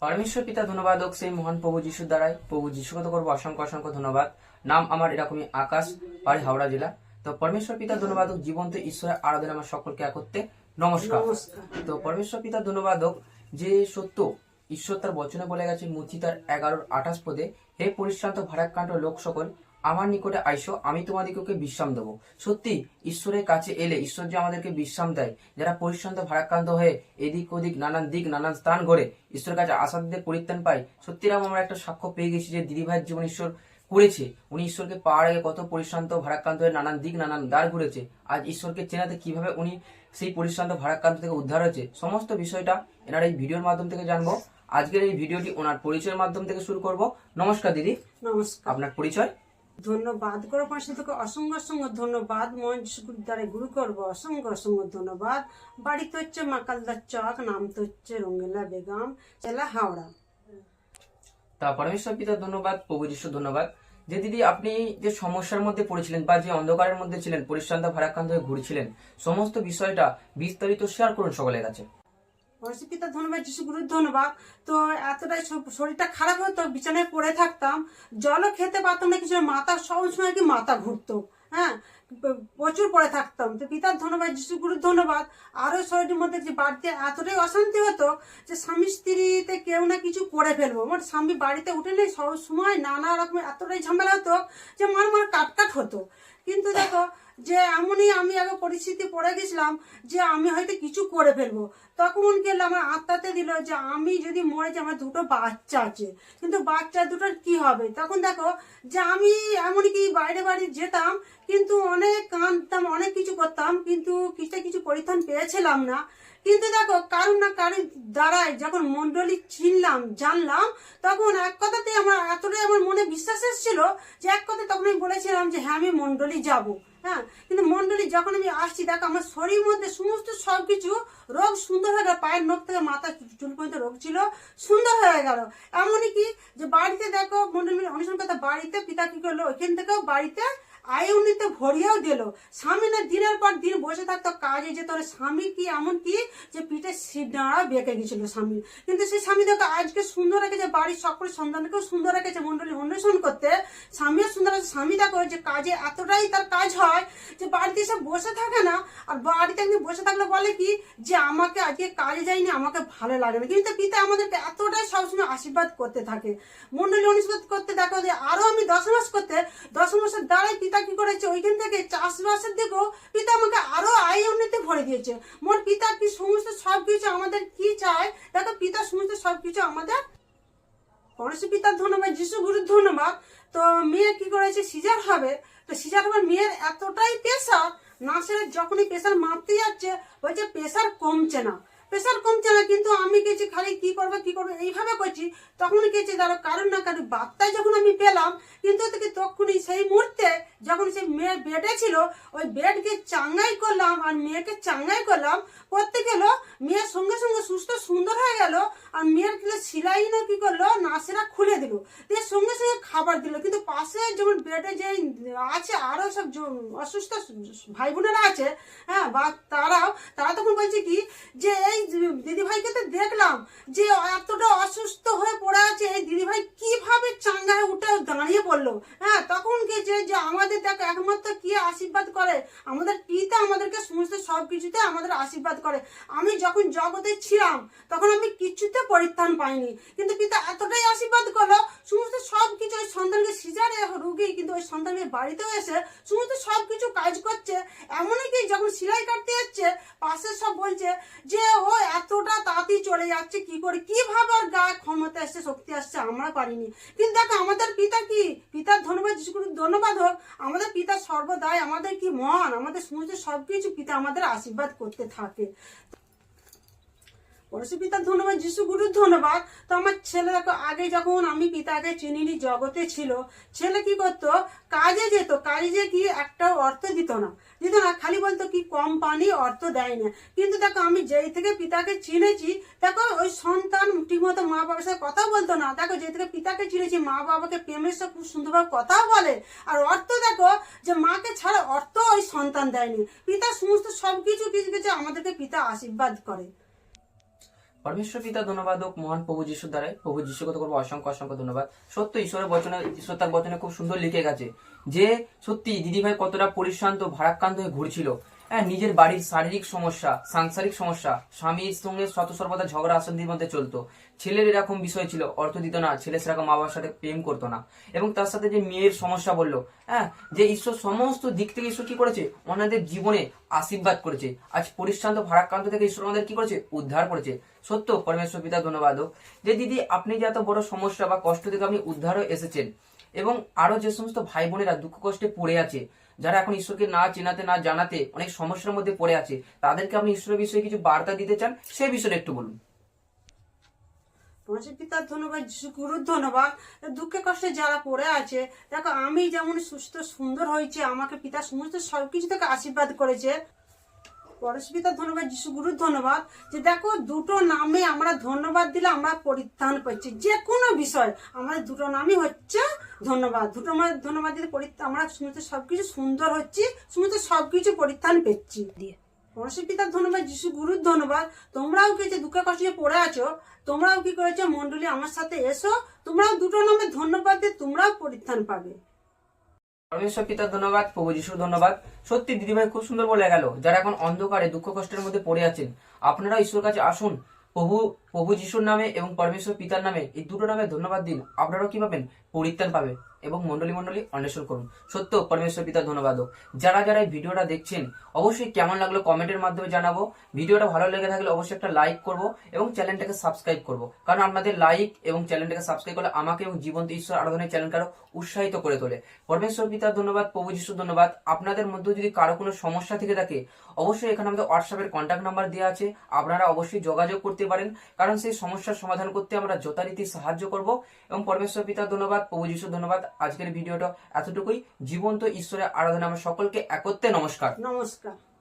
পরমেশ্বর পিতা ধন্যবাদ হোক সেই মহান প্রভু যিশুর দ্বারাই। প্রভু যিশুকে তো করব? অসংখ্য অসংখ্য ধন্যবাদ। নাম আমার এরকমই আকাশ পাড়ি হাওড়া জেলা। তো পরমেশ্বর পিতা ধন্যবাদ হোক জীবন্ত ঈশ্বরের আরাধনা আমার সকলকে একত্রে। নমস্কার। নমস্কার। তো পরমেশ্বর পিতা ধন্যবাদ হোক যে সত্য ঈশ্বর তার বচনে বলে গেছে মুচি তার এগারোর আঠাশ পদে হে পরিশ্রান্ত ভারাক্রান্ত লোক সকল আমার নিকটে আইসো আমি তোমাদিগকে বিশ্রাম দেবো। সত্যি ঈশ্বরের কাছে এলে ঈশ্বর যে আমাদেরকে বিশ্রাম দেয় যারা পরিশ্রান্ত ভারাক্রান্ত হয়ে এদিক ওদিক নানান দিক নানান স্থান ঘরে ঈশ্বরের কাছে আসাদদের পরিত্রাণ পাই সত্যিরাম আমরা একটা সাক্ষ্য পেয়ে গেছি যে দিদি ভাইয়ের জীবন ঈশ্বর করেছে। উনি ঈশ্বরকে পাওয়ার আগে কত পরিশ্রান্ত ভারাক্রান্ত হয়ে নানান দিক নানান দ্বার ঘুরেছে। আজ ঈশ্বরকে চেনাতে কীভাবে উনি সেই পরিশ্রান্ত ভারাক্রান্ত থেকে উদ্ধার হয়েছে? সমস্ত বিষয়টা এনার এই ভিডিওর মাধ্যম থেকে জানব। আজকের এই ভিডিওটি ওনার পরিচয়ের মাধ্যম থেকে শুরু করব। নমস্কার দিদি। নমস্কার। আপনার পরিচয়? ধন্যবাদ করো পাশে থেকে অসংখ্য অসংখ্য ধন্যবাদ। মঞ্চ দ্বারা গুরু করব অসংখ্য অসংখ্য ধন্যবাদ। বাড়িতে হচ্ছে মাকালদার চক, নাম তো হচ্ছে রঙ্গিলা বেগম, জেলা হাওড়া। তা পরমেশ্বর পিতা ধন্যবাদ, প্রভু যিশু, ধন্যবাদ। যে দিদি, আপনি যে সমস্যার মধ্যে পড়েছিলেন বা যে অন্ধকারের মধ্যে ছিলেন, পরিশ্রান্ত, ভারাক্রান্ত হয়ে ঘুরছিলেন, সমস্ত বিষয়টা বিস্তারিত শেয়ার করুন সকলের কাছে। পরশু পিতা ধন্যবাদ যিশু গুরু ধন্যবাদ। তো এতটাই শরীরটা খারাপ হতো, বিছানায় পড়ে থাকতাম। জলও খেতে পারতাম না কিছু মাথা সবসময় কি মাথা ঘুরতো হ্যাঁ? প্রচুর পড়ে থাকতাম। তো পিতার ধন্যবাদ যিশু গুরুর ধন্যবাদ। আরও শরীরের মধ্যে যে বাড়িতে এতটাই অশান্তি হতো যে স্বামী স্ত্রীতে কেউ না কিছু করে ফেলব। আমার স্বামী বাড়িতে উঠে নেই, সব সময় নানা রকমের এতটাই ঝামেলা হতো যে মার মার কাটকাট হতো। কিন্তু দেখো, যে এমনই আমি আগে পরিস্থিতি পড়ে গেছিলাম যে আমি হয়তো কিছু করে ফেলব। তখন গেলে আমার আত্মাতে দিল যে আমি যদি মরে যে আমার দুটো বাচ্চা আছে। কিন্তু বাচ্চা দুটোর কি হবে? তখন দেখো, যে আমি এমনকি বাইরে বাড়ি যেতাম, কিন্তু অনেক কাঁদতাম, অনেক কিছু করতাম, কিন্তু কিছুটা কিছু পরিত্রাণ পেয়েছিলাম না। কিন্তু দেখো কারণ না কারণ দ্বারাই যখন মন্ডলী চিনলাম, জানলাম, তখন এক কথাতে আমার এতটাই আমার মনে বিশ্বাস এসেছিল যে এক কথায় তখন আমি বলেছিলাম যে হ্যাঁ আমি মন্ডলী যাব। হ্যাঁ কিন্তু মন্ডলী যখন আমি আসছি, দেখো, আমার শরীর মধ্যে সমস্ত সব কিছু রোগ সুন্দর হয়ে গেল। পায়ের নখ থেকে মাথা চুল পর্যন্ত রোগ ছিল, সুন্দর হয়ে গেল। এমনই কি যে বাড়িতে দেখো মন্ডলী অনুষ্ঠান কথা, বাড়িতে পিতা কি করল? ওইখান থেকেও বাড়িতে আয় উন্নীতে ভরিয়েও দিল। স্বামী না দিনের পর দিন বসে থাকতো কাজে যেত। স্বামী কি এমন কি যে পিঠে সিডাঁড়া বেঁকে গেছিল স্বামী। কিন্তু সেই স্বামী দেখো, আজকে সুন্দর রেখেছে, বাড়ির সকল সন্তানকেও সুন্দর রেখেছে মন্ডলী অন্বেষণ করতে। স্বামীও সুন্দর আছে। স্বামী দেখো, যে কাজে এতটাই তার কাজ হয় যে বাড়িতে এসে বসে থাকে না। আর বাড়িতে একদিন বসে থাকলে বলে কি যে, আমাকে আজকে কাজে যাইনি, আমাকে ভালো লাগে না। কিন্তু পিতা আমাদেরকে এতটাই সবসময় আশীর্বাদ করতে থাকে। মন্ডলী অনুষ্বাদ করতে দেখো যে, আরও আমি দশ মাস করতে দশ মাসের দ্বারাই পিতা কি করেছে? ওইখান থেকে চাষবাসের দিকেও পিতা আমাকে আরও আয় উন্নতি ভরে দিয়েছে। মোর পিতা কি সমস্ত সবকিছু আমাদের কি চায়? দেখো, পিতা সমস্ত সবকিছু আমাদের পরশু পিতার ধন্যবাদ, যিশু গুরুর ধন্যবাদ। তো মেয়ে কি করেছে? সিজার হবে। তো সিজার হবে মেয়ের এতটাই প্রেশার নার্সের যখনই প্রেশার মাপতে যাচ্ছে, বলছে প্রেশার কমছে না। প্রেশার কমছে না কিন্তু আমি গেছি খালি কি করব কি করব, এইভাবে করছি। তখন গেছি, ধরো কারণ না কারণ বার্তায় যখন আমি পেলাম, কিন্তু তখনই সেই মুহূর্তে যখন সেই মেয়ের বেডে ছিল, ওই বেডকে চাঙ্গাই করলাম আর মেয়েকে চাঙ্গাই করলাম, করতে গেল মেয়ের সঙ্গে সঙ্গে সুস্থ, সুন্দর হয়ে গেল, আর মেয়ের সিলাই না কি করল নার্সেরা খুলে দিল। দিয়ে সঙ্গে সঙ্গে খাবার দিল। কিন্তু পাশে যেমন বেডে যে আছে, আরও সব অসুস্থ ভাই বোনেরা আছে হ্যাঁ বা তারাও, তারা তখন বলছে কি, যে এই দিদি ভাইকে তো দেখলাম যে এতটা অসুস্থ হয়ে পড়ে আছে। এই দিদিভাই কীভাবে চাঙ্গা হয়ে উঠে দাঁড়িয়ে পড়ল হ্যাঁ তখন গেছে যে আমাদের দেখো, একমাত্র কি আশীর্বাদ করে? আমাদের পিতা আমাদেরকে সমস্ত সব কিছুতে আমাদের আশীর্বাদ করে। আমি যখন জগতে ছিলাম, তখন আমি কিছুতে পরিত্রাণ পাইনি। কিন্তু পিতা এতটাই আশীর্বাদ করল, সমস্ত সব কিছু ওই সন্তানকে সিজারে রুগী, কিন্তু ওই সন্তানকে বাড়িতেও এসে সমস্ত সব কিছু কাজ করছে। এমনই কি যখন সেলাই কাটতে যাচ্ছে পাশে সব বলছে যে, ও, এতটা তাড়াতাড়ি চলে যাচ্ছে, কি করে? কীভাবে আর গায়ে ক্ষমতা আসছে শক্তি আসছে, আমরা পারিনি। কিন্তু দেখো আমাদের পিতা কি? পিতার ধন্যবাদ, যিশু খ্রিস্ট ধন্যবাদ হোক। আমাদের পিতা সর্বদাই আমাদের কি মন, আমাদের সমস্ত সবকিছু পিতা আমাদের আশীর্বাদ করতে থাকে। পরশু পিতার ধন্যবাদ যিশু গুরুর ধন্যবাদ। তো আমার ছেলে, দেখো, আগে যখন আমি পিতাকে চিনিনি, জগতে ছিল, ছেলে কি করতো? কাজে যেত, কাজে যে কি একটা অর্থ দিত না। দিত না, খালি বলতো কি কম পানি অর্থ দেয় না। কিন্তু দেখো, আমি যেই থেকে পিতাকে চিনেছি, দেখো, ওই সন্তান ঠিকমতো মা বাবার সাথে কথা বলতো না। দেখো, যেই থেকে পিতাকে চিনেছি, মা বাবাকে প্রেমের সাথে খুব সুন্দরভাবে কথা বলে। আর অর্থ দেখো, যে মাকে ছাড়া অর্থ ওই সন্তান দেয়নি। পিতা সমস্ত সব কিছু কিছু কিছু আমাদেরকে পিতা আশীর্বাদ করে। পরমেশ্বর পিতা ধন্যবাদ হোক মহান প্রভু যিশুর দ্বারাই। প্রভু যিশুকে তো করব অসংখ্য অসংখ্য ধন্যবাদ। সত্যি ঈশ্বরের বচনে ঈশ্বর তার বচনে খুব সুন্দর লিখে গেছে যে, সত্যি দিদিভাই কতটা পরিশ্রান্ত, ভারাক্রান্ত হয়ে ঘুরছিল। হ্যাঁ নিজের বাড়ির শারীরিক সমস্যা, সাংসারিক সমস্যা, স্বামীর সঙ্গে শত সর্বদা ঝগড়া অশান্তির মধ্যে চলতো। ছেলের এরকম বিষয় ছিল, অর্থ দিত না, ছেলে সেরকম মা বাবার সাথে প্রেম করতো না। এবং তার সাথে যে মেয়ের সমস্যা বলল হ্যাঁ যে ঈশ্বর সমস্ত দিক থেকে ঈশ্বর কি করেছে? ওনাদের জীবনে আশীর্বাদ করেছে। আজ পরিশ্রান্ত, ভারাক্রান্ত থেকে ঈশ্বর আমাদের কি করেছে? উদ্ধার করেছে। সত্য, পরমেশ্বর পিতা ধন্যবাদ। যে দিদি, আপনি যে এত বড় সমস্যা বা কষ্ট থেকে আপনি উদ্ধারও এসেছেন এবং আরও যে সমস্ত ভাই বোনেরা দুঃখ কষ্টে পড়ে আছে, যারা এখন ঈশ্বরকে না চেনাতে, না জানাতে অনেক সমস্যার মধ্যে পড়ে আছে, তাদেরকে আপনি ঈশ্বরের বিষয়ে কিছু বার্তা দিতে চান? সেই বিষয়ে একটু বলুন। পরমেশ্বর পিতার ধন্যবাদ গুরুর ধন্যবাদ। দুঃখে কষ্টে যারা পড়ে আছে, দেখো, আমি যেমন সুস্থ, সুন্দর হয়েছে, আমাকে পিতা সমস্ত সবকিছু থেকে আশীর্বাদ করেছে। পরশ ধন্যবাদ যিশু গুরুর ধন্যবাদ, যে দেখো, দুটো নামে আমরা ধন্যবাদ দিলে আমরা পরিত্রাণ পাচ্ছি। যে কোনো বিষয়, আমাদের দুটো নামই হচ্ছে ধন্যবাদ। দুটো আমরা ধন্যবাদ দিলে পরিত্রাণ আমরা সমস্ত সবকিছু সুন্দর হচ্ছি সমস্ত সবকিছু পরিত্রাণ পেচ্ছি পরশ পিতার ধন্যবাদ যিশু গুরুর ধন্যবাদ। তোমরাও কি যে দুঃখে কষ্টে পড়ে আছো তোমরাও কি করেছ মন্ডলী আমার সাথে এসো। তোমরাও দুটো নামে ধন্যবাদ দিয়ে তোমরাও পরিত্রাণ পাবে। পরমেশ্বর পিতার ধন্যবাদ প্রভু যিশুর ধন্যবাদ। সত্যি দিদিভাই খুব সুন্দর বলে গেল যারা এখন অন্ধকারে দুঃখ কষ্টের মধ্যে পড়ে আছেন আপনারা ঈশ্বর কাছে আসুন প্রভু প্রভু যিশুর নামে এবং পরমেশ্বর পিতার নামে এই দুটো নামে ধন্যবাদ দিন। আপনারাও কি পাবেন পরিত্রাণ পাবে এবং মন্ডলী মন্ডলী অন্বেষণ করুন। সত্য, পরমেশ্বর পিতার ধন্যবাদ। যারা যারা এই ভিডিওটা দেখছেন, অবশ্যই কেমন লাগল কমেন্টের মাধ্যমে জানাব। ভিডিওটা ভালো লেগে থাকলে অবশ্যই একটা লাইক করব এবং চ্যানেলটাকে সাবস্ক্রাইব করব। কারণ আপনাদের লাইক এবং চ্যানেলটাকে সাবস্ক্রাইব করলে আমাকে এবং জীবন্ত ঈশ্বর আরাধনের চ্যানেলকে আরও উৎসাহিত করে তোলে। পরমেশ্বর পিতার ধন্যবাদ, প্রভু যিশুর ধন্যবাদ। আপনাদের মধ্যে যদি কারও কোনো সমস্যা থেকে থাকে, অবশ্যই এখানে আমাদের হোয়াটসঅ্যাপের কন্ট্যাক্ট নাম্বার দেওয়া আছে। আপনারা অবশ্যই যোগাযোগ করতে পারেন। কারণ সেই সমস্যার সমাধান করতে আমরা যথারীতি সাহায্য করব। এবং পরমেশ্বর পিতা, ধন্যবাদ। প্রভু ধন্যবাদ। আজকের ভিডিওটা এতটুকুই। জীবন্ত ঈশ্বরের আরাধনা আমরা সকলকে একত্রে নমস্কার। নমস্কার।